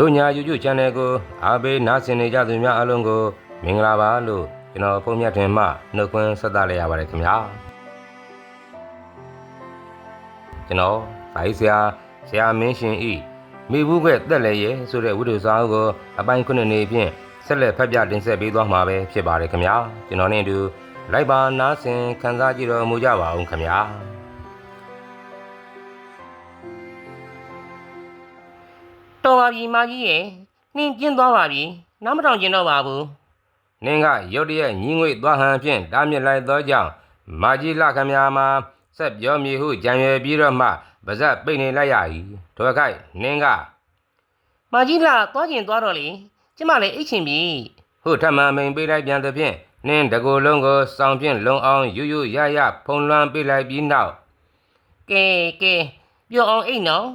တို့ညာ YouTube Channel ကိုအားပေးနားဆင်နေကြသူများအားလုံးကိုမင်္ဂလာပါလို့ကျွန်တော်ဖုန်းမြတ်တင်မှနှုတ်ခွန်းဆက်သလိုက်ရပါတယ်ခင်ဗျာကျွန်တော်ဒါကြီးဆရာဆရာမင်းရှင်ဤမိဘူးကတက်လည်းရဲ့ဆိုတဲ့ဝိဒုစာအုပ်ကိုအပိုင်းခုနှစ်နေဖြင့်ဆက်လက်ဖတ်ပြတင်ဆက်ပေးသွားမှာပဲဖြစ်ပါတယ်ခင်ဗျာကျွန်တော်နဲ့အတူလိုက်ပါနားဆင်ခံစားကြည့်တော်မူကြပါအောင်ခင်ဗျာ ပါပြီမကြီးရဲ့နှင်းပြင်းသွားပါပြီနောက်မထောင်ကျင်တော့ပါဘူးနင်းကရုတ်တရက်ညီငွေသွားဟန်ဖြင့်တားမြစ်လိုက်သောကြောင့်မာကြီးလခမယာမှာဆက်ပြောမည်ဟုကြံရွယ်ပြီးတော့မှပါဇက်ပိတ်နေလိုက်ရ၏ထိုခိုက်နင်းကမကြီးလာသွားကျင်သွားတော့လေကျမလည်းအိတ်ချင်ပြီဟုထပ်မံမိန်ပေးလိုက်ပြန်သဖြင့်နင်းတကူလုံးကိုစောင်ဖြင့်လုံအောင်ယူယူရရဖုံလွှမ်းပေးလိုက်ပြီးနောက်ကဲကဲပြောအောင်အိတ်နော်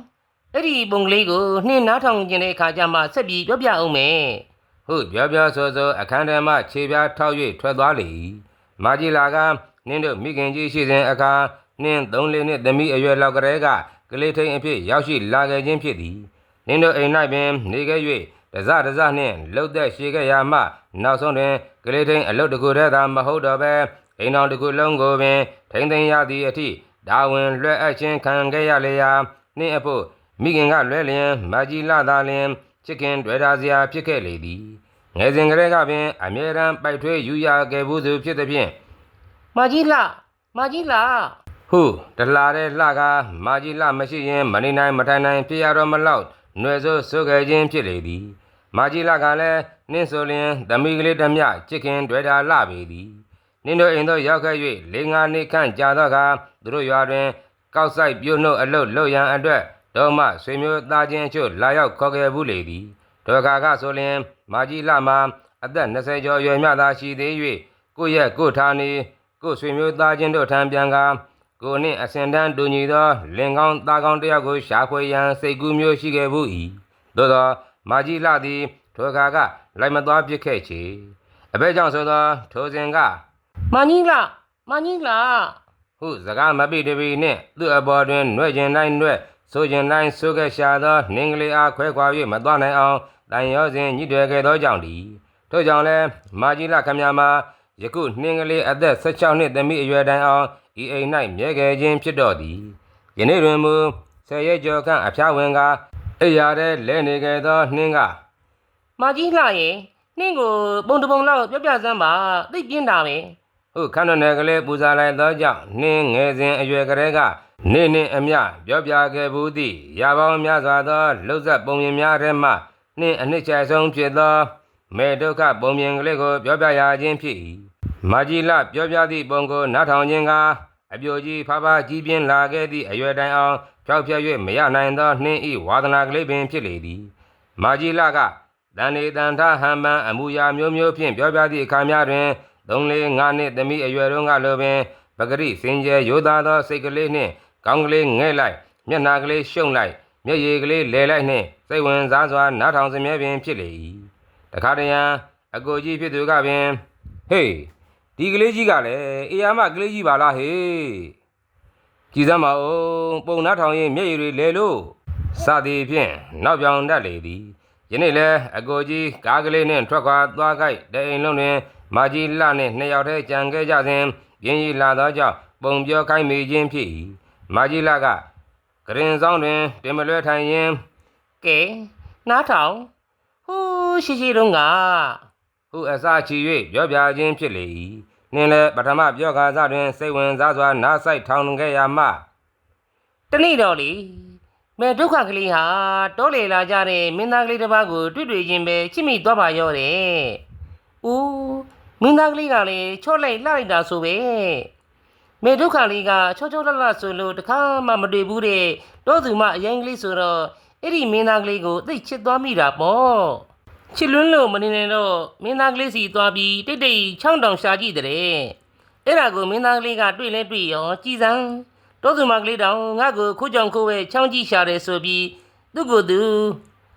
အဲ့ဒီပုံကလေးကိုနှင်းနားထောင်ကျင်တဲ့အခါကျမှဆက်ပြီးပြောပြအောင်မယ်ဟုပြောပြောဆိုဆိုအခန်းထဲမှခြေပြားထောက်၍ထွက်သွားလေ၏မာကြီးလာကနင်းတို့မိခင်ကြီးရှိစဉ်အခါနင်းသုံးလေးနှစ်သမီးအရွယ်လောက်ကလေးကကလေးထိန်အဖြစ်ရောက်ရှိလာခဲ့ခြင်းဖြစ်သည်နင်းတို့အိမ်၌ပင်နေခဲ့၍တစတစနှင့်လှုပ်သက်ရှိခဲ့ရမှနောက်ဆုံးတွင်ကလေးထိန်အလုတ်တစ်ခုတည်းသာမဟုတ်တော့ဘဲအိမ်တော်တစ်ခုလုံးကိုပင်ထိမ့်သိမ်းရသည့်အထိဒါဝင်လွှဲအပ်ခြင်းခံခဲ့ရလေရာနှင့်အဖို့ မိခင်ကလွဲလျင်မကြီးလာသာလျင်ချစ်ခင်တွေ့တာစရာဖြစ်ခဲ့လေသည်ငယ်စဉ်ကလေးကပင်အမြဲတမ်းပိုက်ထွေးယူရခဲ့ဘူးသူဖြစ်သည်ဖြင့်မကြီးလာမကြီးလာဟုတလာတဲ့လှကမာကြီးလှမရှိရင်မနေနိုင်မထိုင်နိုင်ဖြစ်ရတော့မလောက်ຫນွယ်ဆိုးဆိုခဲ့ခြင်းဖြစ်လေသည်မာကြီးလှကလည်းနင်းဆိုလျင်သမီးကလေးတစ်မျှချစ်ခင်တွေ့တာလှပေသည်နင်းတို့အိမ်သို့ရောက်ခဲ့၍လေးငါးနှစ်ခန့်ကြာသောအခါသူတို့ရွာတွင်ကောက်ဆိုင်ပြုတ်နှုတ်အလုတ်လုတ်ရန်အတွက် တော့မှဆွေမျိုးသားချင်းအချို့လာရောက်ခေါ်ခဲ့ဘူးလေသည်ဒေါ်ကာကဆိုလျင် မာကြီးလှမှာအသက်20ကျော်အရွယ်မြသာရှိသေး၍ကိုယ့်ရဲ့ကိုယ်ဌာနေကိုယ်ဆွေမျိုးသားချင်းတို့ထံပြန်ကားကိုနှင့်အစင်တန်းတူညီသောလင်ကောင်းသားကောင်းတစ်ယောက်ကိုရှာဖွေရန်စိတ်ကူးမျိုးရှိခဲ့ဘူး၏သို့သောမာကြီးလှသည်ထိုအခါကလိုက်မသွားပြစ်ခဲ့ချေအဘဲကြောင့်ဆိုသောထိုစဉ်ကမကြီးလာမကြီးလာဟုစကားမပိတပီနှင့်သူ့အပေါ်တွင်နှွဲ့ကျင်တိုင်းနှွဲ့ ဆိုကျင်တိုင်းဆိုခဲ့ရှာသောနှင်းကလေးအားခွဲခွာ၍မသွားနိုင်အောင်တန်ရောစဉ်ညှိတွယ်ခဲ့သောကြောင့်တည်းထို့ကြောင့်လည်းမာကြီးလှခမများမှာယခုနှင်းကလေးအသက်16နှစ်သမီးအရွယ်တိုင်အောင်ဤအိမ်၌မြဲခဲ့ခြင်းဖြစ်တော်သည်ယနေ့တွင်မူဆယ်ရက်ကျော်ခန့်အဖျားဝင်ကအိယာထဲလဲနေခဲ့သောနှင်းကမကြီးလာရဲ့နှင်းကိုပုံတစ်ပုံလောက်ပြောပြစမ်းပါသိပ်ပြင်းတာပဲဟုခန္ဓာနယ်ကလေးပူဇာလိုက်သောကြောင့်နှင်းငယ်စဉ်အရွယ်ကလေးက နေ့နှင့်အမျှပြောပြခဲ့ဘူးသည့်ရာပေါင်းများစွာသောလှုပ်ဆက်ပုံမြင်များထဲမှနှင်းအနှစ်ချေဆုံးဖြစ်သောမေဒုက္ခပုံမြင်ကလေးကိုပြောပြရခြင်းဖြစ်၏မာကြီးလပြောပြသည့်ပုံကိုနားထောင်ခြင်းကအပြိုကြီးဖဖကြီးပြင်းလာခဲ့သည့်အရွယ်တိုင်အောင်ဖြောက်ဖြက်၍မရနိုင်သောနှင်းဤဝါဒနာကလေးပင်ဖြစ်လေသည်မာကြီးလကတန်နေတန်ထဟန်ပန်အမူအရာမျိုးမျိုးဖြင့်ပြောပြသည့်အခါများတွင်သုံးလေးငါးနှစ်သမီးအရွယ်တုန်းကလိုပင်ပဂရိစင်ကြယ်ရိုးသားသောစိတ်ကလေးနှင့် ကောင်းကလေးငဲ့လိုက်မျက်နာကလေးရှုံလိုက်မျက်ရည်ကလေးလဲလိုက်နှင့်စိတ်ဝင်စားစွာနားထောင်စမြဲပင်ဖြစ်လေ၏တခါတရံအကိုကြီးဖြစ်သူကပင်ဟေးဒီကလေးကြီးကလည်းအေယာမကလေးကြီးပါလားဟေးကြည်စမ်းပါဦးပုံနားထောင်ရင်မျက်ရည်တွေလဲလို့စသည်ဖြင့်နောက်ပြောင်တတ်လေသည်ယနေ့လည်းအကိုကြီးကားကလေးနှင့်ထွက်ခွာသွားကြိုက်တဲ့အိမ်လုံးတွင်မာကြီးလှနှင့်နှစ်ယောက်တည်းကြံခဲ့ကြစဉ်ပြင်းကြီးလာသောကြောင့်ပုံပြောခိုင်းမိခြင်းဖြစ်၏ မာကြီးလှကကရင်ဆောင်တွင်တင်မလွဲထိုင်ရင်ကဲနားထောင်ဟူးရှိရှိတုန်းကဟုအစချီ၍ပြောပြခြင်းဖြစ်လေ၏နှင်းလည်းပထမပြောကားစတွင်စိတ်ဝင်စားစွာနားဆိုင်ထောင်ခဲ့ရမှတနေ့တော့လေမဲဒုက္ခကလေးဟာတောလေလာကြတဲ့မင်းသားကလေးတစ်ပါးကိုတွေ့တွေ့ချင်းပဲချစ်မိသွားပါရောတဲ့။ဦးမင်းသားကလေးကလည်းချော့လိုက်လှလိုက်တာဆိုပဲ။ မဲဒုက္ခလေးကချောချောလှလှဆိုလို့တခါမှမတွေ့ဘူးတဲ့တောသူမအရင်ကလေးဆိုတော့အဲ့ဒီမင်းသားကလေးကိုသိပ်ချစ်သွားမိတာပေါ့။ချစ်လွန်းလို့မနေနိုင်တော့မင်းသားကလေးစီသွားပြီးတိတ်တိတ်ချောင်းတောင်ရှာကြည့်တဲ့။အဲ့ဒါကိုမင်းသားကလေးကတွေ့လဲတွေ့ရောကြည်စမ်းတောသူမကလေးတောင်ငါ့ကိုခိုးကြောင်ခိုးပဲချောင်းကြီးရှာတယ်ဆိုပြီးသူ့ကိုယ်သူ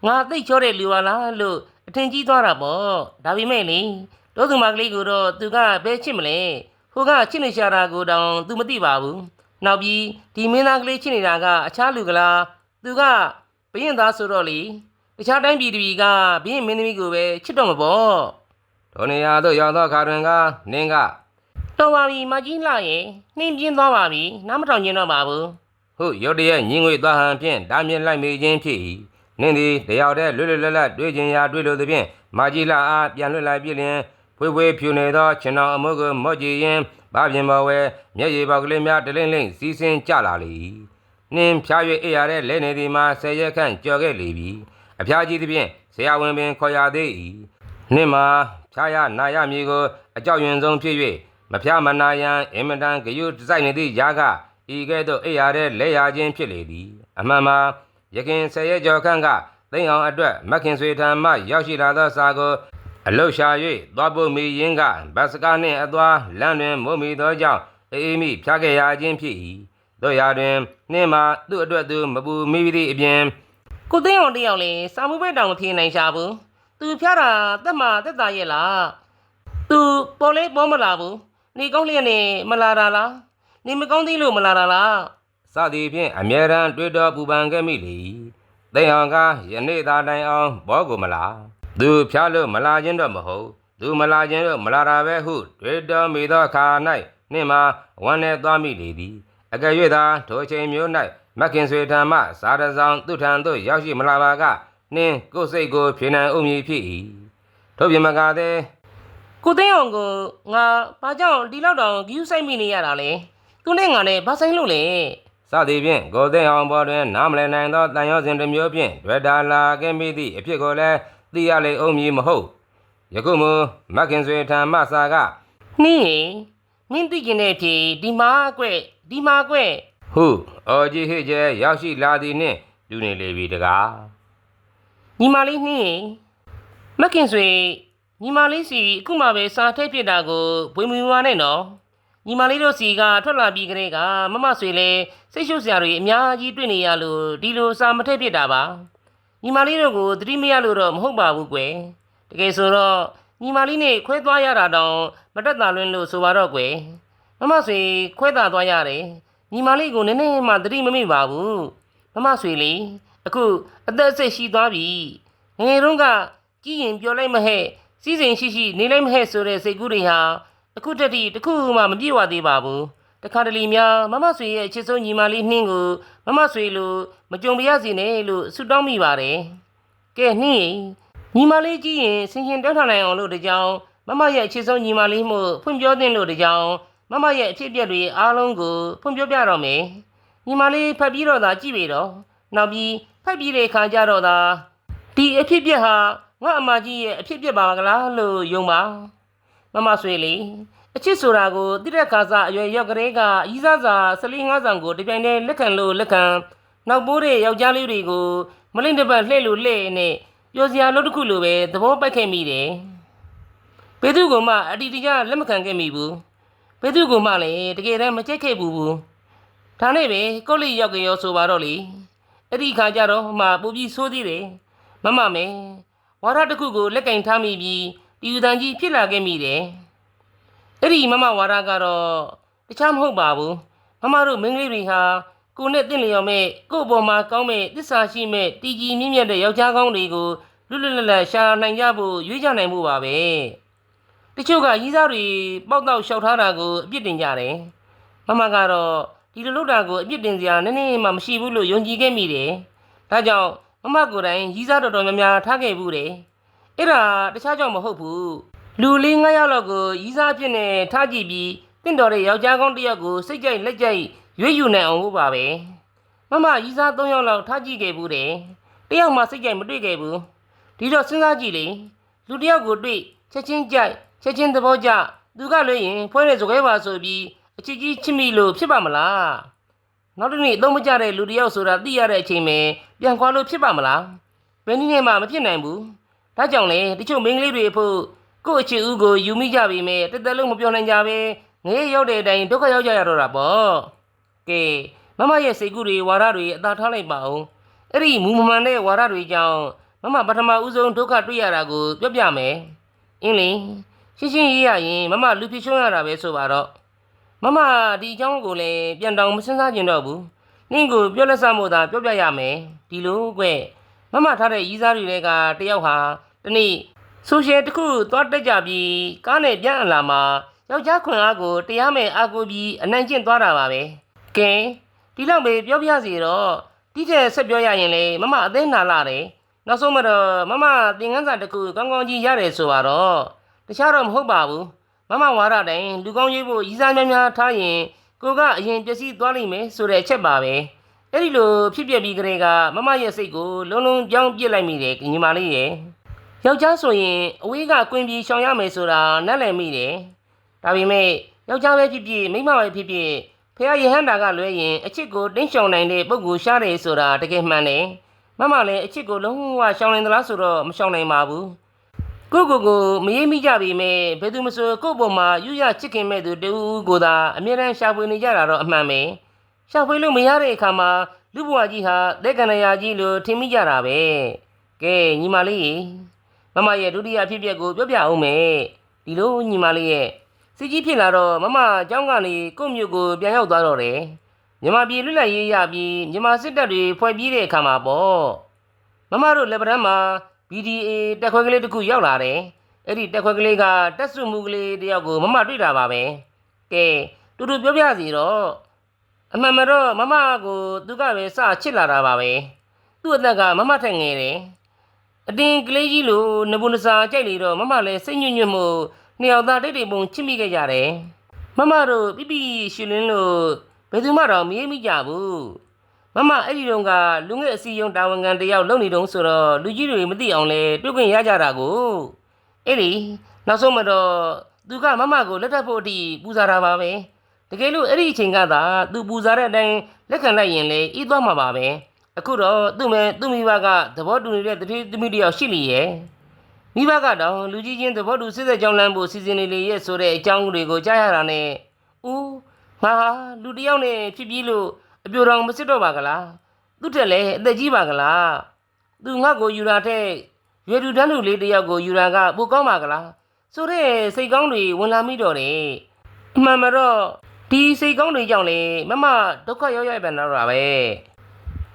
ငါသိတ်ချောတဲ့လူပါလားလို့အထင်ကြီးသွားတာပေါ့ဒါပေမဲ့လေတောသူမကလေးကိုတော့သူကဘယ်ချစ်မလဲ ဟိုကချစ်နေရှာတာကိုတောင်သူမသိပါဘူးနောက်ပြီးဒီမင်းသားကလေးချစ်နေတာကအခြားလူကလားသူကဘရင်သားဆိုတော့လေတခြားတိုင်းပြည်တွေကဘင်းမင်းသမီးကိုပဲချစ်တော့မှာပေါ့ထိုနေရာသို့ရောက်သောအခါတွင်ကနင်းကတော်ပါပြီမကြီးလှရင်နှင်းပြင်းသွားပါပြီနားမထောင်ကျင်တော့ပါဘူးဟုရုတ်တရက်ညင်ငွေသွားဟန်ဖြင့်တားမြင်လိုက်မိခြင်းဖြစ်၏နင်းသည်တယောက်တည်းလွတ်လွတ်လပ်လပ်တွေ့ခြင်းရာတွေ့လို့သည်ဖြင့်မာကြီးလာအားပြန်လွတ်လိုက်ပြီလျင် ဖွေးဖွေးဖြူနေသောခြင်တော်အမှုကိုမော့ကြည့်ရင်ဘာပြင်ပေါ်ဝဲမျက်ရည်ပေါက်ကလေးများတလိမ့်လိမ့်စီးဆင်းကြလာလေ၏နင်းဖြား၍အိပ်ရတဲ့လဲနေသည်မှာဆယ်ရက်ခန့်ကြော်ခဲ့လေပြီအဖျားကြီးသည်ဖြင့်ဆရာဝန်ပင်ခေါ်ရသေး၏နင်းမှာဖြားရနာရမည်ကိုအကြောက်ရွံဆုံးဖြစ်၍မဖျားမနာရန်အင်မတန်ဂယုစိုက်နေသည့်ယာကဤကဲ့သို့အိပ်ရတဲ့လက်ရခြင်းဖြစ်လေသည်အမှန်မှာယခင်ဆယ်ရက်ကျော်ခန့်ကသိန်းအောင်အတွက်မခင်ဆွေထံမှရောက်ရှိလာသောစာကို အလုရှာ၍သွားပုတ်မိရင်းကဘတ်စကားနှင့်အသွားလမ်းတွင်မုံမိသောကြောင့်အေးအေးမိဖြားခဲ့ရခြင်းဖြစ်၏တို့ရာတွင်နှင်းမှာသူ့အတွက်သူမပူမိသည့်အပြင်ကိုသိန်းအောင်တယောက်လေစာမှုပဲတောင်မဖြေနိုင်ရှာဘူးသူဖျားတာတက်မှာတက်တာရဲ့လားသူပေါ်လေးပေါ်မလာဘူးနေကောင်းလျက်နေမလာတာလားနေမကောင်းသေးလို့မလာတာလားစသည်ဖြင့်အမြဲတမ်းတွေ့တော်ပူပန်ခဲ့မိလေ၏သိန်းအောင်ကယနေ့သာတိုင်အောင်ဘောကိုမလား သူဖြားလို့မလာခြင်းတော့မဟုတ်သူမလာခြင်းတော့မလာတာပဲဟုတွေ့တော်မိသောအခါ၌နှင့်မှာဝမ်းနဲ့သွားမိလေသည်အကယ်၍သာထိုအချိန်မျိုး၌မခင်ဆွေထံမှစားတစောင်းသူ့ထံသို့ရောက်ရှိမလာပါကနှင်းကိုယ်စိတ်ကိုဖြေနိုင်အုံမည်ဖြစ်၏ထို့ပြင်မကားသည်ကိုသိန်းအောင်ကိုငါဘာကြောင့်ဒီလောက်တောင်ဂယူးဆိုင်မိနေရတာလဲသူနဲ့ငါနဲ့ဘာဆိုင်လို့လဲစသည်ဖြင့်ကိုသိန်းအောင်ပေါ်တွင်နားမလည်နိုင်သောတန်ရောစဉ်တစ်မျိုးဖြင့်တွေ့တာလာခဲ့မိသည့်အဖြစ်ကိုလည်း သိရလေအောင်မည်မဟုတ်ယခုမူမခင်ဆွေထံမှစာကနှင်းရင်မင်းသိကျင်တဲ့အဖြစ်ဒီမှာကွဲ့ဒီမှာကွဲ့ဟုအော်ကြီးဟစ်ကျဲရောက်ရှိလာသည်နှင့်တူနေလေပြီတကားညီမလေးနှင်းရင်မခင်ဆွေညီမလေးစီအခုမှပဲစာထည့်ပြစ်တာကိုဘွေမူဝါနဲ့နော်ညီမလေးတို့စီကထွက်လာပြီးကလေးကမမဆွေလဲစိတ်ရှုပ်စရာတွေအများကြီးတွေ့နေရလို့ဒီလိုစာမထည့်ပြစ်တာပါ ညီမလေးတို့ကိုသတိမရလို့တော့မဟုတ်ပါဘူးကွယ်တကယ်ဆိုတော့ညီမလေးနဲ့ခွဲသွားရတာတောင်မတက်တာလွန်းလို့ဆိုပါတော့ကွယ်မမဆွေခွဲတာသွားရတယ်ညီမလေးကိုနည်းနည်းမှသတိမမိပါဘူးမမဆွေလေအခုအသက်အဆက်ရှိသွားပြီငယ်ငယ်တုန်းကကြည်ရင်ပြောလိုက်မဟဲ့စီစဉ်ရှိရှိနေလိုက်မဟဲ့ဆိုတဲ့စိတ်ကူးတွေဟာအခုတတိတစ်ခုမှမပြေဝသေးပါဘူးတခါတလေများမမဆွေရဲ့အချစ်ဆုံးညီမလေးနှင်းကို မမဆွေလိုမကြုံပြရစီနဲ့လို့ဆုတောင်းမိပါတယ်ကဲနှင်းညီမလေးကြည့်ရင်ဆင်ရှင်တောထားနိုင်အောင်လို့တကြောင်မမရဲ့အချစ်ဆုံးညီမလေးမှုဖွင့်ပြောသင့်လို့တကြောင်မမရဲ့အဖြစ်အပျက်တွေအားလုံးကိုဖွင့်ပြောပြတော့မယ်ညီမလေးဖတ်ပြီးတော့သာကြည့်ပြီတော့နောက်ပြီးဖတ်ပြီးတဲ့အခါကျတော့သာဒီအဖြစ်အပျက်ဟာငါအမကြီးရဲ့အဖြစ်အပျက်ပါကလားလို့ယုံပါမမဆွေလေ အချစ်ဆိုတာကိုတိရက်ခါစားအရွယ်ရောက်ကလေးကအီးစားစာဆလီငါးဆောင်ကိုဒီပြိုင်တည်းလက်ခံလို့လက်ခံနောက်ပိုးတဲ့ယောက်ျားလေးတွေကိုမလင့်တစ်ပတ်လှဲ့လို့လှဲ့နဲ့ပျော်စရာလို့တစ်ခုလိုပဲသဘောပိုက်ခဲ့မိတယ်ဘယ်သူကမှအတီတကျလက်မခံခဲ့မိဘူးဘယ်သူကမှလည်းတကယ်တမ်းမကြိုက်ခဲ့ဘူးဘူးဒါနဲ့ပဲကိုယ့်လိရောက်ကြရောဆိုပါတော့လေအဲ့ဒီခါကျတော့မှပူပြီးဆိုးသေးတယ်မမမဲဝါရတစ်ခုကိုလက်ကင်ထားမိပြီးဒီယူတန်ကြီးဖြစ်လာခဲ့မိတယ် အဲ့ဒီမမဝါဒကတော့တခြားမဟုတ်ပါဘူးမမတို့မိန်းကလေးတွေဟာကိုယ်နဲ့တင့်လျော်မဲ့ကိုယ့်အပေါ်မှာကောင်းမဲ့တစ္ဆာရှိမဲ့တည်ကြည်မြင့်မြတ်တဲ့ယောက်ျားကောင်းတွေကိုလွတ်လွတ်လပ်လပ်ရှာနိုင်ကြဖို့ရွေးကြနိုင်မှုပါပဲတချို့ကရီးစားတွေပေါက်တော့လျှောက်ထားတာကိုအပြစ်တင်ကြတယ်မမကတော့ဒီလိုလုပ်တာကိုအပြစ်တင်စရာနည်းနည်းမှမရှိဘူးလို့ယုံကြည်ခဲ့မိတယ်ဒါကြောင့်မမကိုယ်တိုင်ရီးစားတော်တော်များများထားခဲ့ဘူးတယ်အဲ့ဒါတခြားကြောင့်မဟုတ်ဘူး လူလေး9ယောက်လောက်ကိုရီးစားဖြစ်နေထားကြည့်ပြီးတင့်တော်တဲ့ယောက်ျားကောင်းတစ်ယောက်ကိုစိတ်ကြိုက်လက်ကြိုက်ရွေးယူနိုင်အောင်လို့ပါပဲမမရီးစား3ယောက်လောက်ထားကြည့်ခဲ့ဘူးတယ်တယောက်မှစိတ်ကြိုက်မတွေ့ခဲ့ဘူးဒီတော့စဉ်းစားကြည့်လေလူတစ်ယောက်ကိုတွေ့ချက်ချင်းကြိုက်ချက်ချင်းသဘောကျသူကလည်းရင်ဖွဲတဲ့စကားပါဆိုပြီးအချစ်ကြီးချစ်မိလို့ဖြစ်ပါမလားနောက်တစ်နေ့အသုံးမကျတဲ့လူတစ်ယောက်ဆိုတာသိရတဲ့အချိန်မှာပြန်ခွာလို့ဖြစ်ပါမလားဘယ်နည်းနဲ့မှမဖြစ်နိုင်ဘူးဒါကြောင့်လေတချို့မိန်းကလေးတွေအဖို့ ကို့အချစ်ဦးကိုယူမိကြပြီမဲ့တက်တက်လုံးမပြောနိုင်ကြပဲငရေရောက်တဲ့အတိုင်းဒုက္ခရောက်ကြရတော့တာပေါ့ကဲမမရဲ့စိတ်ကူးတွေဝါဒတွေအသာထားလိုက်ပါအောင်အဲ့ဒီမူမမှန်တဲ့ဝါဒတွေကြောင့်မမပထမဦးဆုံးဒုက္ခတွေ့ရတာကိုပြောပြမယ်အင်းလေရှင်းရှင်းရေးရရင်မမလူဖြစ်ရှုံးရတာပဲဆိုပါတော့မမဒီအကြောင်းကိုလည်းပြန်တောင်မစင်စားကျင်တော့ဘူးနင့်ကိုပြောလက်စမို့သာပြောပြရမယ်ဒီလိုကွမမထားတဲ့ရီးစားတွေတဲကတယောက်ဟာတနေ့ ဆိုရှယ်တစ်ခုသွားတက်ကြပြီးကားနဲ့ပြန်အလာမှာယောက်ျားခွင်အားကိုတရားမဲ့အာကိုပြီးအနိုင်ကျင့်သွားတာပါပဲကဲဒီလောက်ပဲပြောပြစီတော့တိကျဆက်ပြောရရင်လေမမအသေးနာလာတယ်နောက်ဆုံးမတော့မမသင်ခန်းစာတစ်ခုကောင်းကောင်းကြီးရတယ်ဆိုတော့တခြားတော့မဟုတ်ပါဘူးမမဝါရတိုင်းလူကောင်းရေးဖို့ရီးစားများများထားရင်ကိုကအရင်ပျက်စီးသွားလိမ့်မယ်ဆိုတဲ့အချက်ပါပဲအဲ့ဒီလိုဖြစ်ပျက်ပြီးကလေးကမမရဲ့စိတ်ကိုလုံးလုံးကြောင်းပြစ်လိုက်မိတယ်ညီမလေးရဲ့ ယောက်ျားဆိုရင်အဝေးကကွင်းပြီးရှောင်ရမယ်ဆိုတာနတ်လည်းမိတယ်ဒါပေမဲ့ယောက်ျားပဲဖြစ်ဖြစ်မိန်းမပဲဖြစ်ဖြစ်ဖះယဟန္တာကလွဲရင်အချစ်ကိုတင်းရှောင်နိုင်တဲ့ပုဂ္ဂိုလ်ရှားတယ်ဆိုတာတကယ်မှန်တယ်မမလည်းအချစ်ကိုလုံးဝရှောင်နိုင်သလားဆိုတော့မရှောင်နိုင်ပါဘူးကိုကိုကိုမရေးမိကြပြီမဲ့ဘယ်သူမဆိုကိုယ့်ပုံမှာယူရချစ်ခင်မဲ့သူတူကိုသာအမြဲတမ်းရှာဖွေနေကြတာတော့အမှန်ပဲရှာဖွေလို့မရတဲ့အခါမှာလူဘွားကြီးဟာလက်ကနရာကြီးလို့ထင်မိကြတာပဲကဲညီမလေးရေ မမရဲ့ဒုတိယဖြစ်ပျက်ကိုပြောပြအောင်မယ်ဒီလိုညီမလေးရဲ့စီကြီးဖြစ်လာတော့မမအကြောင်းကနေကို့မြို့ကိုပြန်ရောက်သွားတော့တယ်မြန်မာပြည်လွတ်လပ်ရေးရပြီးမြန်မာစစ်တပ်တွေဖွဲ့ပြီးတဲ့အခါမှာပေါ့မမတို့လက်ပံမှာ BDA တက်ခွဲကလေးတစ်ခုရောက်လာတယ်အဲ့ဒီတက်ခွဲကလေးကတက်စုမှုကလေးတယောက်ကိုမမတွေ့တာပါပဲကဲတူတူပြောပြစီတော့အမှန်မတော့မမကိုသူကပဲစချစ်လာတာပါပဲသူ့အသက်ကမမထက်ငယ်တယ် အတင်းကလေးကြီးလိုနဘူးနစာကြိုက်လေတော့မမလည်းစိတ်ညွတ်ညွတ်မှုနှစ်ယောက်သားတိတ်တိတ်ပုံချစ်မိခဲ့ကြတယ်မမတို့ပြပြရှင်လင်းလို့ဘယ်သူမှတော့မရေးမိကြဘူးမမအဲ့ဒီတုန်းကလူငယ်အစည်းအရုံးတာဝန်ခံတယောက်လုပ်နေတုန်းဆိုတော့လူကြီးတွေမသိအောင်လဲတွေ့ခွင့်ရကြတာကိုအဲ့ဒီနောက်ဆုံးမတော့သူကမမကိုလက်ထပ်ဖို့အထိပူဇော်တာပါပဲတကယ်လို့အဲ့ဒီအချိန်ကသာသူပူဇော်တဲ့အတိုင်းလက်ခံလိုက်ရင်လေဤသွားမှာပါပဲ အခုတော့သူ့မဲ့သူ့မိဘကသဘောတူနေတဲ့တတိသမီးတယောက်ရှိလီရဲ့မိဘကတော့လူကြီးချင်းသဘောတူစစ်စစ်ကြောင်းလမ်းဖို့စီစဉ်နေလေရဲ့ဆိုတဲ့အကြောင်းတွေကိုကြားရတာနဲ့ဦးဟာလူတစ်ယောက်နဲ့ဖြစ်ပြီးလို့အပြိုတော်မစစ်တော့ပါကလားသူ့တက်လည်းအသက်ကြီးပါကလားသူငါ့ကိုယူတာတဲ့ရွယ်တူတန်းလူလေးတစ်ယောက်ကိုယူတာကပိုကောင်းပါကလားဆိုတဲ့စိတ်ကောင်းတွေဝင်လာမိတော့တယ်အမှန်မတော့ဒီစိတ်ကောင်းတွေကြောင့်လေမမဒုက္ခရောက်ရပြန်တော့တာပဲ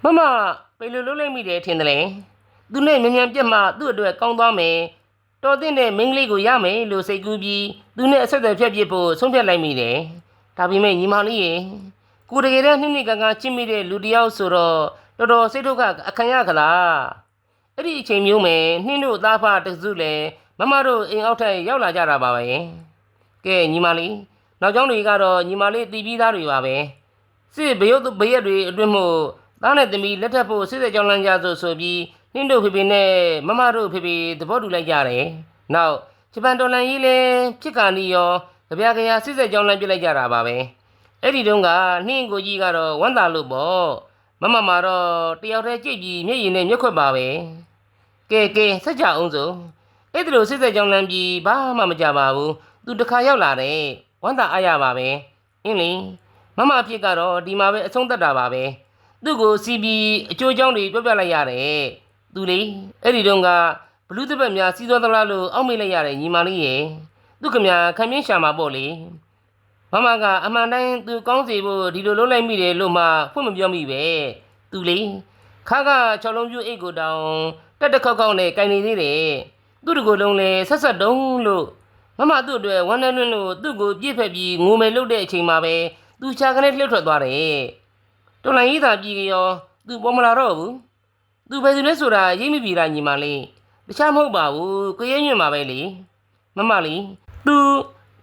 မမဘယ်လိုလုပ်လိုက်မိတယ်ထင်တယ်လဲသူနဲ့မြန်မြန်ပြတ်မှသူ့အတွက်ကောင်းသွားမယ်တော်တဲ့တဲ့မိန်းကလေးကိုရမယ်လို့စိတ်ကူးပြီးသူနဲ့အဆက်အသွယ်ဖြတ်ပြစ်ဖို့ဆုံးဖြတ်လိုက်မိတယ်ဒါပေမဲ့ညီမလေးရေကိုယ်တကယ်တမ်းနှစ်နှစ်ကကချစ်မိတဲ့လူတစ်ယောက်ဆိုတော့တော်တော်စိတ်ဒုက္ခအခံရခလားအဲ့ဒီအချိန်မျိုးမယ်နှင်းတို့သားဖတစုလဲမမတို့အိမ်အောက်ထပ်ရောက်လာကြတာပါပဲကဲညီမလေးနောက်ကျောင်းတွေကတော့ညီမလေးတည်ပြီးသားတွေပါပဲစစ်ဘရုတ်ဘရက်တွေအတွင်းမို့ သားနဲ့သမီးလက်ထပ်ဖို့စစ်စစ်ကြောင်းလမ်းကြဆိုဆိုပြီးနှင်းတို့ဖေဖေနဲ့မမတို့ဖေဖေသဘောတူလိုက်ကြတယ်နောက်ဂျပန်တော်လန်ကြီးလည်းဖြစ်ကာနီရောကြပြားကြရာစစ်စစ်ကြောင်းလမ်းပြစ်လိုက်ကြတာပါပဲအဲ့ဒီတုန်းကနှင်းကိုကြီးကတော့ဝမ်းသာလို့ပေါ့မမမှာတော့တယောက်တည်းကြိတ်ပြီးမျက်ရည်နဲ့မျက်ခွက်ပါပဲကဲကဲစัจ जा အောင်စို့အဲ့ဒီလိုစစ်စစ်ကြောင်းလမ်းပြီးဘာမှမကြပါဘူးသူတစ်ခါရောက်လာတယ်ဝမ်းသာအားရပါပဲအင်းလေမမအဖြစ်ကတော့ဒီမှာပဲအဆုံးသတ်တာပါပဲ သူ့ကိုစီးပြီးအကျိုးအကြောင်းတွေပြောပြလိုက်ရတယ်သူလေအဲ့ဒီတုန်းကဘလူးတစ်ပတ်များစီးသောသလားလို့အောက်မေ့လိုက်ရတယ်ညီမလေးရဲ့သူကမြခံပြင်းရှာမှာပေါ့လေမမကအမှန်တိုင်းသူကောင်းစီဖို့ဒီလိုလုပ်လိုက်မိတယ်လို့မှဖွင့်မပြောမိပဲသူလေခါက6လုံးပြူအိတ်ကိုတောင်တက်တက်ခောက်ခောက်နဲ့ကင်နေသေးတယ်သူ့တကူလုံးလဲဆက်ဆက်တုံးလို့မမသူ့အတွက်ဝမ်းနဲ့လွန်းလို့သူ့ကိုပြစ်ဖက်ပြီးငိုမယ်လို့တဲ့အချိန်မှာပဲသူချာကနေလှုပ်ထွက်သွားတယ်။ တော်လိုင်းကြီးသာပြည်ရောသူပေါ်မလာတော့ဘူး။သူဘယ်သူလဲဆိုတာရိပ်မပြေတာညီမလေး။တခြားမဟုတ်ပါဘူး။ကိုရဲညွန့်မှာပဲလေ။မမလေးသူ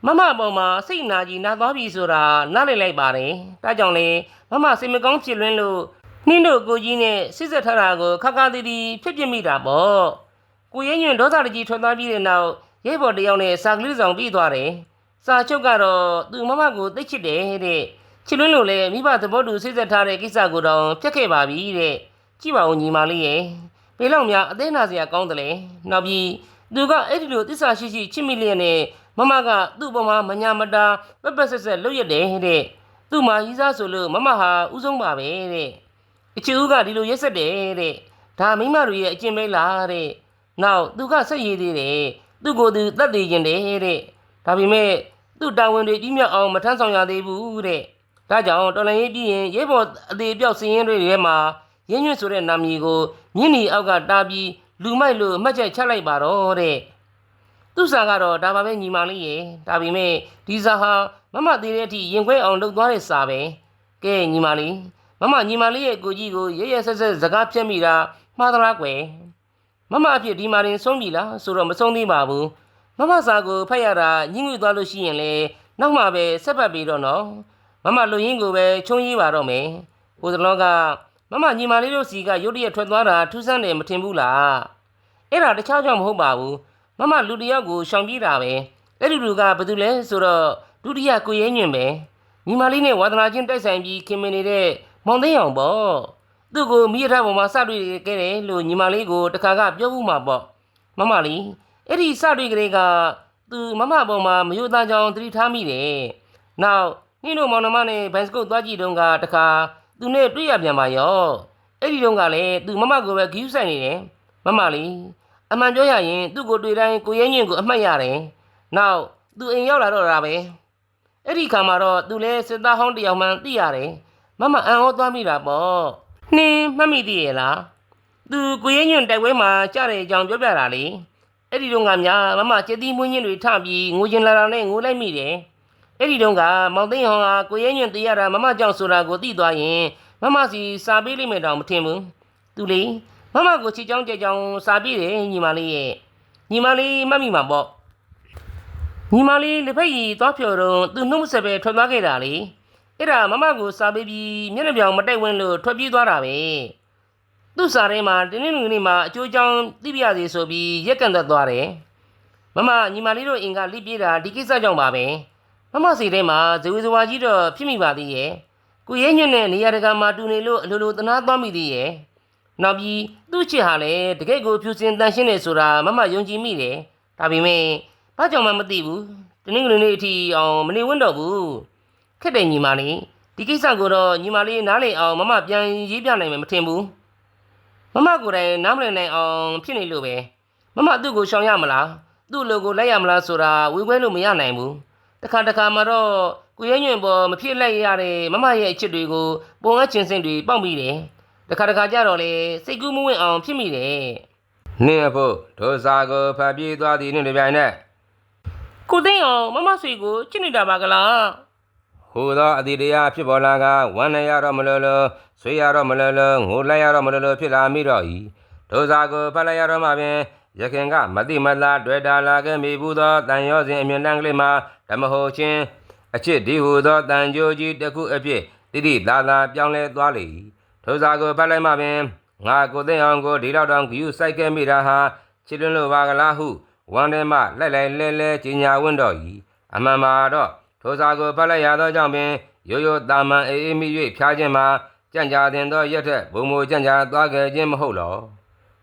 မမပေါ်မှာစိတ်နာကြီးနာသွားပြီဆိုတာနားလည်လိုက်ပါတယ်။ဒါကြောင့်လေမမစိတ်မကောင်းဖြစ်လွန်းလို့နှင်းတို့ကိုကြီးနဲ့စစ်ဆက်ထားတာကိုခက်ခါတီတီဖြစ်ပြမိတာပေါ့။ကိုရဲညွန့်ဒေါသတကြီးထွက်သွားပြီးတဲ့နောက်ရဲဘော်တယောက်နဲ့စာကလေးဆောင်ပြီးသွားတယ်။စာချုပ်ကတော့သူမမကိုသိချစ်တယ်တဲ့။ ချစ်လွန်းလို့လည်းမိဘသဘောတူစိတ်ဆက်ထားတဲ့ကိစ္စကိုတော့ဖျက်ခဲ့ပါပြီတဲ့။ကြည့်ပါဦးညီမလေးရဲ့။ဘေးလောက်များအသေးနာစရာကောင်းတယ်လေ။နောက်ပြီးသူကအဲ့ဒီလိုတစ္ဆာရှိရှိချစ်မိလျက်နဲ့မမကသူ့ပေါ်မှာမညာမတာပက်ပက်ဆက်ဆက်လုပ်ရတယ်တဲ့။သူ့မှာကြီးစားဆိုလို့မမဟာဥဆုံးပါပဲတဲ့။အချီဦးကဒီလိုရက်ဆက်တယ်တဲ့။ဒါမိမတို့ရဲ့အကျင့်ပဲလားတဲ့။နောက်သူကဆက်ရည်သေးတယ်။သူ့ကိုယ်သူတတ်သိခြင်းတယ်တဲ့ဒါပေမဲ့သူ့တာဝန်တွေကြီးမြတ်အောင်မထမ်းဆောင်ရသေးဘူးတဲ့ ဒါကြောင့်တော်လိုင်းရေးပြီးရင်ရဲဘော်အသေးအပြောက်စည်ရင်တွေထဲမှာရင်းညွန့်ဆိုတဲ့နာမည်ကိုမြင်းနီအောက်ကတားပြီးလူမိုက်လို့အမှတ်ချက်ချလိုက်ပါတော့တဲ့သူ့စာကတော့ဒါပါပဲညီမလေးရေဒါပေမဲ့ဒီစာဟာမမသေးတဲ့အထိရင်ခွဲအောင်လုပ်သွားတဲ့စာပဲကဲညီမလေးမမညီမလေးရဲ့ကိုကြီးကိုရရဆက်ဆက်စကားဖြတ်မိတာမှားသလားကွယ်မမအဖြစ်ဒီမာရင်ဆုံးပြီလားဆိုတော့မဆုံးသေးပါဘူးမမစာကိုဖတ်ရတာညှင်းငွေသွားလို့ရှိရင်လေနောက်မှပဲဆက်ပတ်ပြီးတော့နော် မမလူရင်းကိုပဲချုံးရေးပါတော့မယ်ဟိုသလောကမမညီမလေးတို့စီကရုတ်တရက်ထွက်သွားတာထူးဆန်းတယ်မထင်ဘူးလားအဲ့ဒါတခြားကြောင့်မဟုတ်ပါဘူးမမလူတစ်ယောက်ကိုရှောင်ပြေးတာပဲအဲ့လူလူကဘာတူလဲဆိုတော့ဒုတိယကိုရဲညွန့်ပဲညီမလေးနဲ့ဝါသနာချင်းတိုက်ဆိုင်ပြီးခင်မင်နေတဲ့မောင်သိန်းအောင်ပေါ့သူ့ကိုမိရထားပေါ်မှာစတွေ့ခဲ့တယ်လို့ညီမလေးကိုတခါကပြောဘူးမှာပေါ့မမလေးအဲ့ဒီစတွေ့ကလေးကသူမမပေါ်မှာမယိုသားကြောင်သတိထားမိတယ်နောက် နှင်းတို့မောင်နှမနဲ့ဘန်စကုတ်သွားကြည့်တုန်းကတခါသူနဲ့တွေ့ရပြန်ပါရောအဲ့ဒီတုန်းကလည်းသူမမကိုပဲဂယူးဆိုင်နေတယ်မမလေးအမှန်ပြောရရင်သူ့ကိုတွေ့တိုင်းကိုရဲညင်ကိုအမှတ်ရတယ်နောက်သူအိမ်ရောက်လာတော့တာပဲအဲ့ဒီခါမှာတော့သူလဲစစ်သားဟောင်းတစ်ယောက်မှန်သိရတယ်မမအံ့ဩသွားမိတာပေါ့နှင်းမှတ်မိသေးရဲ့လားသူကိုရဲညင်တိုက်ပွဲမှာကြားတဲ့အကြောင်းပြောပြတာလေအဲ့ဒီတုန်းကများမမကျက်သီးမွေးညင်းတွေထပြီးငိုချင်လာတာနဲ့ငိုလိုက်မိတယ် အဲ့ဒီတုန်းကမောင်သိန်းဟောင်းဟာကိုရဲညွန့်တရားတာမမကြောင့်ဆိုတာကိုသိသွားရင်မမစီစာပေးလိမ့်မယ်တောင်မထင်ဘူးသူလေမမကိုချစ်ချောင်းကြက်ချောင်းစာပေးတယ်ညီမလေးရဲ့ညီမလေးမှတ်မိမှာပေါ့ညီမလေးလက်ဖက်ရည်သွားဖြော်တော့သူနှုတ်မဆက်ပဲထွက်သွားခဲ့တာလေအဲ့ဒါမမကိုစာပေးပြီးမျက်နှာပြောင်မတိုက်ဝင်းလို့ထွက်ပြေးသွားတာပဲသူ့စာထဲမှာတင်းတင်းငွေနေမှာအကျိုးကြောင့်သိပြရစီဆိုပြီးရက်ကန်သက်သွားတယ်မမညီမလေးတို့အင်ကလိပြေးတာဒီကိစ္စကြောင့်ပါပဲ မမစီထဲမှာဇဝေဇဝါကြီးတော့ဖြစ်မိပါသေးရဲ့ကိုရဲညွန့်နဲ့နေရာတကာမှာတူနေလို့အလိုလိုတနာသွားမိသေးရဲ့နောက်ပြီးသူ့ချစ်ဟာလည်းတကယ့်ကိုဖြူစင်တန်ရှင်းနေဆိုတာမမယုံကြည်မိတယ်ဒါပေမဲ့ဘာကြောင့်မှမသိဘူးတနင်္ဂနွေနေ့အထိအောင်မနေဝန်းတော့ဘူးခက်တယ်ညီမလေးဒီကိစ္စကိုတော့ညီမလေးနားလည်အောင်မမပြန်ရေးပြနိုင်မယ်မထင်ဘူးမမကိုယ်တိုင်နားမလည်နိုင်အောင်ဖြစ်နေလို့ပဲမမသူ့ကိုရှောင်ရမလားသူ့လိုကိုလိုက်ရမလားဆိုတာဝေခွဲလို့မရနိုင်ဘူး တခါတခါမှာတော့ကိုရဲညွန့်ပေါ်မဖြစ်လိုက်ရတဲ့မမရဲ့အချစ်တွေကိုပုံအပ်ချင်းစင်တွေပေါက်မိတယ်တခါတခါကြတော့လေစိတ်ကူးမဝင်အောင်ဖြစ်မိတယ်နှင်းအဖို့ဒုစာကိုဖတ်ပြေးသွားသည်နှင့်တပြိုင်နက်ကိုသိန်းအောင်မမဆွေကိုချစ်နေတာပါကလားဟူသောအတိတရားဖြစ်ပေါ်လာကဝမ်းနေရတော့မလို့လို့ဆွေးရတော့မလို့လို့ငိုလိုက်ရတော့မလို့လို့ဖြစ်လာမိတော့၏ဒုစာကိုဖတ်လိုက်ရတော့မှပင်ရခင်ကမတိမလားတွေ့တာလာခဲ့မိဘူးသောတန်ရောစဉ်အမြင်တန်းကလေးမှာ ဓမ္မဟုတ်ချင်းအချစ်ဒီဟူသောတန်ကြိုးကြီးတစ်ခုအဖြစ်တိတိလာလာပြောင်းလဲသွားလေ၏ဒုစာကိုဖတ်လိုက်မှပင်ငါကိုသိန်းအောင်ကိုဒီလောက်တောင်ဂယူစိုက်ခဲ့မိတာဟာချစ်လွန်းလို့ပါကလားဟုဝမ်းထဲမှလိုက်လိုက်လဲလဲကြီးညာဝင့်တော့၏အမှန်မှာတော့ထိုစာကိုဖတ်လိုက်ရသောကြောင့်ပင်ရိုးရိုးတာမန်အေးအေးမိ၍ဖျားခြင်းမှာကြံ့ကြာတင်သောရက်ထက်ဘုံမိုကြံ့ကြာသွားခဲ့ခြင်းမဟုတ်လော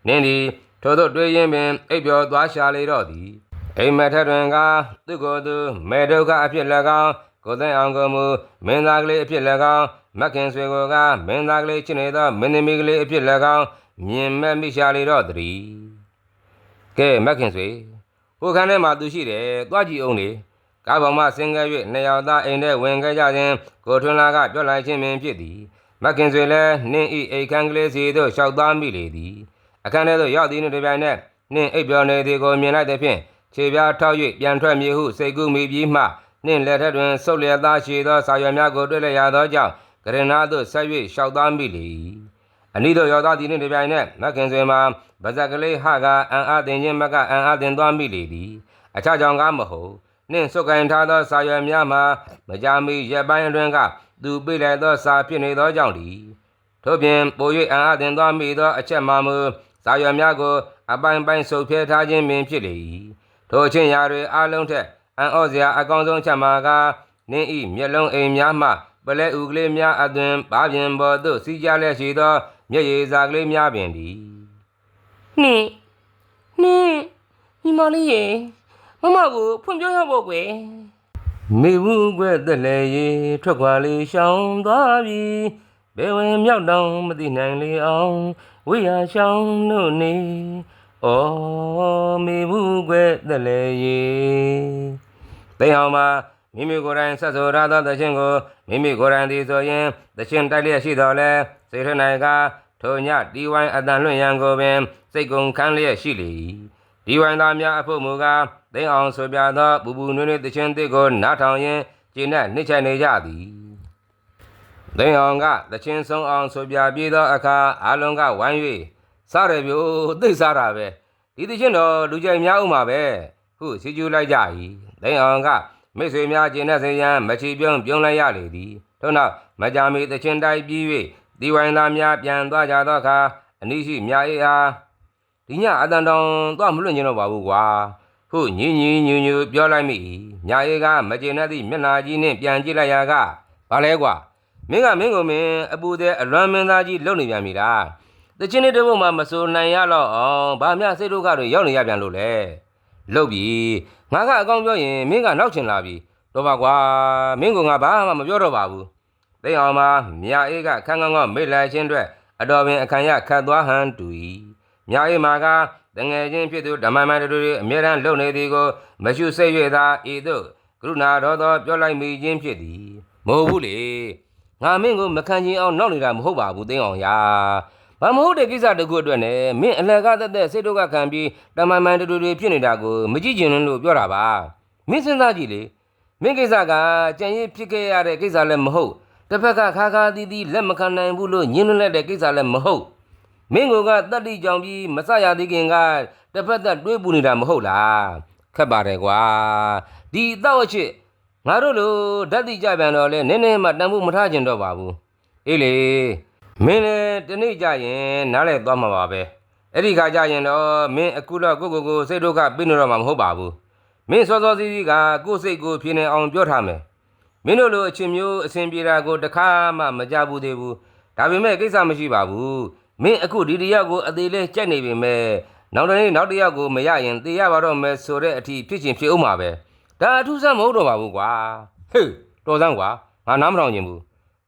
နင်းသည်ထိုသို့တွေးရင်းပင်အိပ်ပျော်သွားရှာလေတော့သည် အိမ်မက်ထက်တွင်ကသူကိုယ်သူမေဒုက္ခအဖြစ်၎င်းကိုယ်သိအောင်ကိုမူမင်းသားကလေးအဖြစ်၎င်းမက်ခင်ဆွေကိုကမင်းသားကလေးချစ်နေသောမင်းသမီးကလေးအဖြစ်၎င်းမြင်မဲ့မိရှာလေတော့သည်ကဲမက်ခင်ဆွေဟိုခန်းထဲမှာသူရှိတယ်သွားကြည့်အောင်လေကားပေါ်မှဆင်းခဲ့၍နှစ်ယောက်သားအိမ်ထဲဝင်ခဲ့ကြခြင်းကိုထွန်းလာကပြောလိုက်ခြင်းပင်ဖြစ်သည်မခင်ဆွေလည်းနှင်းဤအိတ်ခမ်းကလေးစီသို့လျှောက်သားမိလေသည်အခန်းထဲသို့ရောက်သည်နှင့်တပြိုင်နက်နှင်းအိပ်ပျော်နေသည်ကိုမြင်လိုက်သည်ဖြင့် ခြေပြားထောက်၍ပြန်ထွက်မည်ဟုစိတ်ကူးမိပြီးမှနှင်းလက်ထက်တွင်ဆုပ်လျက်သားရှိသောဆာရွယ်များကိုတွေ့လိုက်ရသောကြောင့်ကရဏာသို့ဆက်၍လျှောက်သားမိလေ၏အနိတို့ရောက်သားသည်နှင့်တပြိုင်နက်မခင်ဆွေမှာဗဇက်ကလေးဟကအံ့အားတင်ခြင်းမကအံ့အားတင်သွားမိလေသည်အခြားကြောင့်ကားမဟုတ်နှင့်စုတ်ကင်ထားသောစာရွက်များမှာမကြာမီရက်ပိုင်းအတွင်းကသူပြလိုက်သောစာဖြစ်နေသောကြောင့်ဒီထို့ပြင်ပို၍အံ့အားသင်သွားမိသောအချက်မှမူစာရွက်များကိုအပိုင်းပိုင်းဆုပ်ဖြဲထားခြင်းပင်ဖြစ်လေ၏ ထိုအချင်းရာတွေအလုံးထက်အံ့ဩစရာအကောင်းဆုံးချက်မှာကနင်းဤမျက်လုံးအိမ်များမှပလဲဥကလေးများအသွင်ဘာပြင်ပေါ်သို့စီးကြလျက်ရှိသော မျက်ရည်စာကလေးများပင်သည်နှင်းနှင်းညီမလေးရေမမကိုဖွင့်ပြောရဖို့ကွယ်မိဘူးကွဲ့သက်လေရေထွက်ခွာလေးရှောင်းသွားပြီဘယ်ဝင်မြောက်တောင်မသိနိုင်လေအောင်ဝိယာရှောင်းတို့နေ ဩမိဘူးကွဲ့သက်လေရေသိအောင်မှာမိမိကိုယ်တိုင်ဆက်ဆိုရသောသခြင်းကိုမိမိကိုယ်တိုင်သည်ဆိုရင်သခြင်းတိုက်လျက်ရှိတော်လဲစေထနိုင်ကထိုထိုညတီဝိုင်းအတန်လွင့်ရန်ကိုပင်စိတ်ကုံခန်းလျက်ရှိလေ၏ဒီဝိုင်းသားများအဖို့မူကားသိမ်းအောင်ဆိုပြသောပူပူနွေ့နွေ့တခြင်းတစ်ကိုနားထောင်ရင်းကျင်းနဲ့နှိမ့်ချနေကြသည်သိန်းအောင်ကတချင်းဆုံးအောင်ဆိုပြပြေးသောအခါအာလုံးကဝိုင်း၍ စားရပြိုသိစားတာပဲဒီတချင်းတော့လူကြိုက်များဥမှာပဲဟုစီကျူးလိုက်ကြ၏သိန်းအောင်ကမိတ်ဆွေများကျင်တဲ့စရန်မချီပြုံးပြုံးလိုက်ရလေသည်ထို့နောက်မကြာမီတချင်းတိုက်ပြီး၍ဒီဝိုင်းသားများပြန်သွားကြသောအခါအနိရှိမြအေးအားဒီညအတန်တောင်သွားမလွင့်ကျင်တော့ပါဘူးကွာဟုညင်ညင်ညူညူပြောလိုက်မိ၏မြအေးကမကျင်တဲ့သည့်မျက်နှာကြီးနှင့်ပြန်ကြည့်လိုက်ရာကဘာလဲကွာမင်းကမင်းကိုမင်းအပူတဲ့အလွမ်းမင်းသားကြီးလုံနေပြန်ပြီလား တချင်းလေးတစ်ပုတ်မှမစိုးနိုင်ရတော့အောင်ဘာမျှစိတ်ဒုက္ခတွေရောက်နေရပြန်လို့လဲလုတ်ပြီငါကအကောင်းပြောရင်မင်းကနောက်ချင်လာပြီတော့ပါကွာမင်းကငါဘာမှမပြောတော့ပါဘူးသိအောင်မှာမြာအေးကခန်းခန်းကမိတ်လိုက်ချင်းအတွက်အတော်ပင်အခန့်ရခတ်သွားဟန်တူ၏မြာအေးမှာကတငယ်ချင်းဖြစ်သူဓမ္မမန်တို့တွေအမြဲတမ်းလုံနေသည်ကိုမရှုစိတ်၍သာဤသို့ကရုဏာတော်သောပြောလိုက်မိခြင်းဖြစ်သည်မဟုတ်ဘူးလေငါမင်းကိုမခံချင်အောင်နောက်နေတာမဟုတ်ပါဘူးသိအောင်ရာ ဘာမဟုတ်တဲ့ကိစ္စတခုအတွက်နဲ့မင်းအလကသက်သက်စိတ်ဒုက္ခခံပြီးတမန်မှန်တူတူတွေဖြစ်နေတာကိုမကြည့်ကျင်လို့ပြောတာပါမင်းစဉ်းစားကြည့်လေမင်းကိစ္စကကြံရည်ဖြစ်ခဲ့ရတဲ့ကိစ္စလည်းမဟုတ်တစ်ဖက်ကခါခါတီးတီးလက်မခံနိုင်ဘူးလို့ညင်းလွတ်လက်တဲ့ကိစ္စလည်းမဟုတ်မင်းကတတ္တိကြောင့်ပြီးမဆရသေးခင်ကတစ်ဖက်သက်တွေးပူနေတာမဟုတ်လားခက်ပါတယ်ကွာဒီတော့အချစ်ငါတို့လိုဓာတ်တိကြပြန်တော့လဲနည်းနည်းမှတန်ဖို့မထားကျင်တော့ပါဘူးအေးလေ မင်းလည်းတနေ့ကြရင်နားလဲသွားမှာပါပဲအဲ့ဒီခါကြရင်တော့မင်းအခုတော့ကိုကိုကိုစိတ်ဒုက္ခပြီးနေတော့မှာမဟုတ်ပါဘူးမင်းစောစောစီးစီးကကိုယ့်စိတ်ကိုဖြေနေအောင်ပြောထားမယ်မင်းတို့လိုအချင်းမျိုးအစဉ်ပြေတာကိုတခါမှမကြဘူးသေးဘူးဒါပေမဲ့ကိစ္စမရှိပါဘူးမင်းအခုဒီတယောက်ကိုအသေးလေးကြိုက်နေပြီမဲ့နောက်တစ်နေ့နောက်တစ်ယောက်ကိုမရရင်တေးရပါတော့မယ်ဆိုတဲ့အထိဖြစ်ချင်းဖြစ်အောင်ပါပဲဒါအထူးဆန်းမဟုတ်တော့ပါဘူးကွာဟေးတော်စမ်းကွာငါနားမထောင်ချင်ဘူး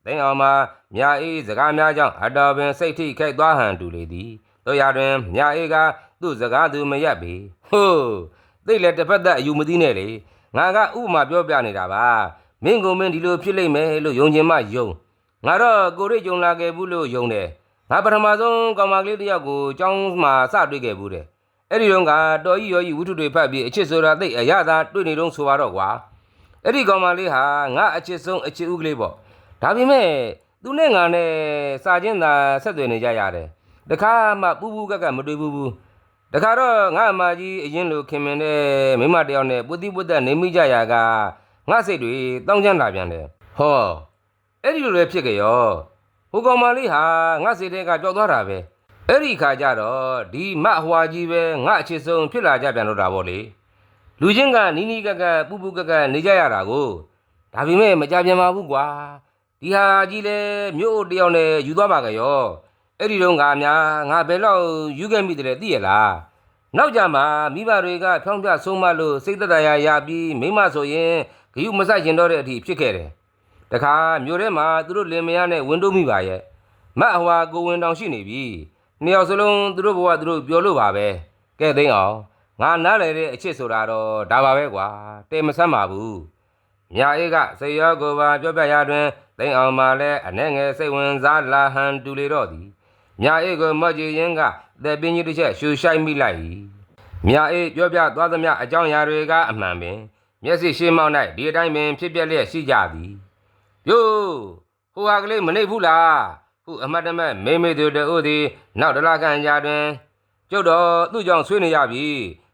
သိန်းအောင်မှာမြာအေးစကားများကြောင့်အတော်ပင်စိတ်ထိခိုက်သွားဟန်တူလေသည်တို့ရတွင်မြာအေးကသူ့စကားသူမရက်ပြီဟိုးသိလေတစ်ဖက်သက်အယူမသိနဲ့လေငါကဥပမာပြောပြနေတာပါမင်းကမင်းဒီလိုဖြစ်လိမ့်မယ်လို့ယုံချင်မှယုံငါတော့ကိုရိတ်ကြုံလာခဲ့ဘူးလို့ယုံတယ်ငါပထမဆုံးကောင်မကလေးတစ်ယောက်ကိုကျောင်းမှာစတွေ့ခဲ့ဘူးတယ်အဲ့ဒီတော့ကတော်ကြီးရောကြီးဝိထုတွေဖတ်ပြီးအချစ်ဆိုတာသိအရသာတွေ့နေတော့ဆိုပါတော့ကွာအဲ့ဒီကောင်မလေးဟာငါအချစ်ဆုံးအချစ်ဥကလေးပေါ့ ဒါပေမဲ့သူနဲ့ငါနဲ့စာချင်းသာဆက်သွယ်နေကြရတယ်တခါမှပူပူကက်ကမတွေ့ဘူးဘူးတခါတော့ငါအမကြီးအရင်လိုခင်မင်တဲ့မိမတယောက်နဲ့ပုတိပုတ်တက်နေမိကြရာကငါစိတ်တွေတောင်းချမ်းလာပြန်တယ်ဟောအဲ့ဒီလိုလည်းဖြစ်ကြရောဟိုကောင်မလေးဟာငါစိတ်ထဲကကြောက်သွားတာပဲအဲ့ဒီခါကျတော့ဒီမအဟွာကြီးပဲငါအချစ်ဆုံးဖြစ်လာကြပြန်တော့တာပေါ့လေလူချင်းကနီးနီးကက်ကက်ပူပူကက်ကက်နေကြရတာကိုဒါပေမဲ့မကြပြန်ပါဘူးကွာ ဒီဟာကြီးလဲမြို့တယောက်နဲ့ယူသွားပါကြရောအဲ့ဒီတော့ငါများငါဘယ်တော့ယူခဲ့မိတယ်လဲသိရလားနောက်ကြမှာမိဘတွေကဖြောင်းပြဆုံးမလို့စိတ်သက်သာရရပြီးမိမဆိုရင်ဂယုမဆိုင်ကျင်တော့တဲ့အထိဖြစ်ခဲ့တယ်တခါမြို့ထဲမှာသူတို့လင်မယားနဲ့ဝင်တို့မိပါရဲ့မတ်အဟွာကိုဝင်တောင်ရှိနေပြီနှစ်ယောက်စလုံးသူတို့ဘဝသူတို့ပြောလို့ပါပဲကဲသိန်းအောင်ငါနားလေတဲ့အချစ်ဆိုတာတော့ဒါပါပဲကွာတဲမဆမ်းပါဘူးမြာအေးကစေရောကိုပါပြောပြရတွင် သိန်းအောင်မှလည်းအနဲ့ငယ်စိတ်ဝင်စားလာဟန်တူလေတော့သည်မြာအေးကိုမော့ကြည့်ရင်းကတဲ့ပင်ကြီးတစ်ချက်ရှူရှိုက်မိလိုက်၏မြာအေးပြောပြသွားသမျှအကြောင်းအရာတွေကအမှန်ပင်မျက်စိရှင်းမောင်း၌ဒီအတိုင်းပင်ဖြစ်ပျက်လျက်ရှိကြသည်ယိုးဟိုဟာကလေးမနေဘူးလားဟုအမတ်တမဲ့မိမိသူတို့သည် နောက်တလခန့်ကြာတွင်ကျုပ်တော်သူ့ကြောင့်ဆွေးနေရပြီ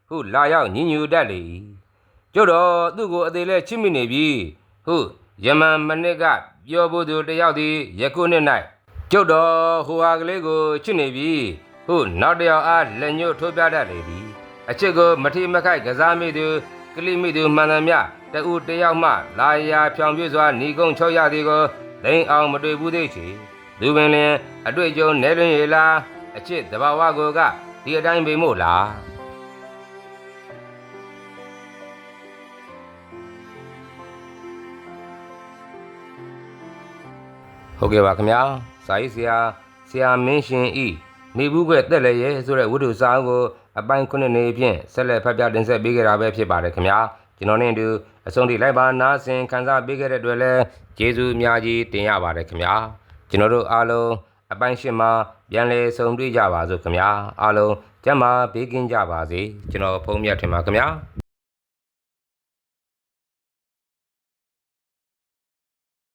ဟုလာရောက်ညင်ညူတတ်လေ၏ကျုပ်တော်သူ့ကိုအသေးလဲချစ်မိနေပြီဟု ယမန်မနစ်ကပြောဖို့သူတယောက်သည်ယခုနှစ်၌ကျုပ်တော်ဟိုဟာကလေးကိုချစ်နေပြီဟုနောက်တစ်ယောက်အားလက်ညှိုးထိုးပြတတ်လေသည်အချစ်ကိုမထိမခိုက်ကစားမိသူကလိမိသူမှန်သမျှတဦးတယောက်မှ လာရာဖြောင်ပြစွာညီကုန်းချုပ်ရသည်ကိုသိမ်းအောင်မတွေ့ဘူးသေးချေသူပင်လင်အတွေ့အကြုံနဲတွင်ရလားအချစ်တဘာဝကိုကဒီအတိုင်းပေမို့လား ဟုတ်ကဲ့ပါခင်ဗျာစာရေးဆရာဆရာမင်းရှင်ဤမိဘူးခွဲတက်လည်းရဲဆိုတဲ့ဝတ္ထုစာအုပ်ကိုအပိုင်းခုနှစ်နေဖြင့်ဆက်လက်ဖတ်ပြတင်ဆက်ပေးကြတာပဲဖြစ်ပါတယ်ခင်ဗျာကျွန်တော်နဲ့အတူအဆုံးထိလိုက်ပါနားဆင်ခံစားပေးခဲ့တဲ့အတွက်လည်းကျေးဇူးအများကြီးတင်ရပါတယ်ခင်ဗျာကျွန်တော်တို့အားလုံးအပိုင်းရှင်းမှာပြန်လည်ဆုံတွေ့ကြပါစို့ခင်ဗျာအားလုံးကျမ်းမာဘေးကင်းကြပါစေကျွန်တော်ဖုံးမြတ်ထင်ပါခင်ဗျာ